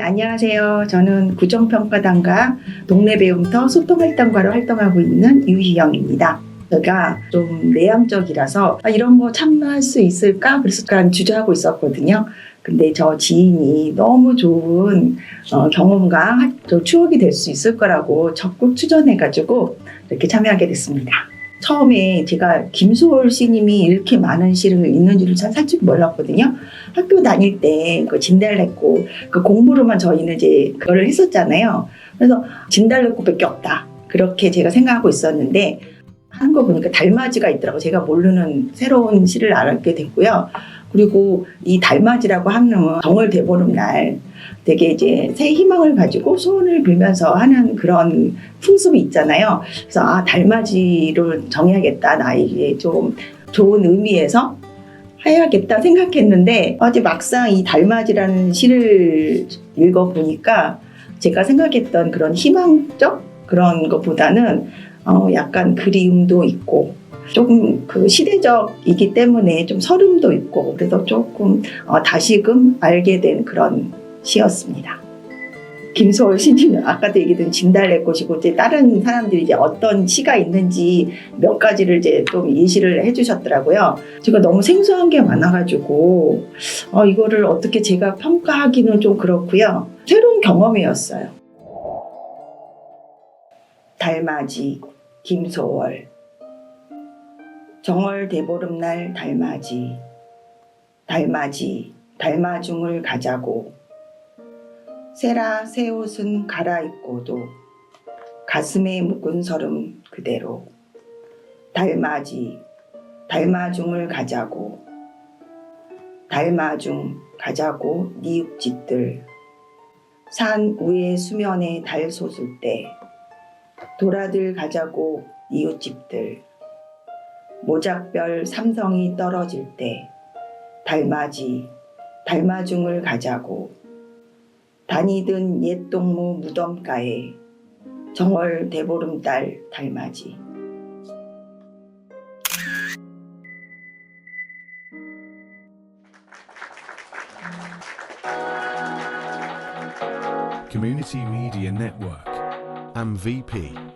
안녕하세요. 저는 구정평가단과 동네 배움터 소통활동가로 활동하고 있는 유희영입니다. 제가 좀 내향적이라서 아, 이런 거 참여할 수 있을까? 그래서 약간 주저하고 있었거든요. 근데 저 지인이 너무 좋은 어, 경험과 추억이 될 수 있을 거라고 적극 추천해가지고 이렇게 참여하게 됐습니다. 처음에 제가 김소월 씨님이 이렇게 많은 시를 읽는 줄을 잘 살짝 몰랐거든요. 학교 다닐 때 그 진달래꽃 그 공부로만 저희는 이제 그거를 했었잖아요. 그래서 진달래꽃밖에 없다. 그렇게 제가 생각하고 있었는데 하는 거 보니까 달맞이가 있더라고. 제가 모르는 새로운 시를 알게 됐고요. 그리고 이 달맞이라고 하는 정월 대보름 날 되게 이제 새 희망을 가지고 소원을 빌면서 하는 그런 풍습이 있잖아요. 그래서 아 달맞이를 정해야겠다. 나에게 좀 좋은 의미에서 해야겠다 생각했는데 어제 막상 이 달맞이라는 시를 읽어보니까 제가 생각했던 그런 희망적 그런 것보다는 어 약간 그리움도 있고 조금 그 시대적이기 때문에 좀 서름도 있고 그래서 조금 어 다시금 알게 된 그런 시였습니다. 김소월 신지는 아까도 얘기했던 진달래꽃이고 이제 다른 사람들이 이제 어떤 시가 있는지 몇 가지를 이제 좀 예시를 해주셨더라고요. 제가 너무 생소한 게 많아가지고 어, 이거를 어떻게 제가 평가하기는 좀 그렇고요. 새로운 경험이었어요. 달맞이 김소월 정월 대보름날 달맞이 달맞이 달마중을 가자고. 세라 새 옷은 갈아입고도 가슴에 묵은 서름 그대로. 달맞이 달마중을 가자고. 달마중 가자고 니욱짓들. 산 위의 수면에 달 솟을 때 돌아들 가자고 이웃집들 모작별 삼성이 떨어질 때 달맞이 달마중을 가자고 다니던 옛 동무 무덤가에 정월 대보름달 달맞이 Community Media Network. MVP.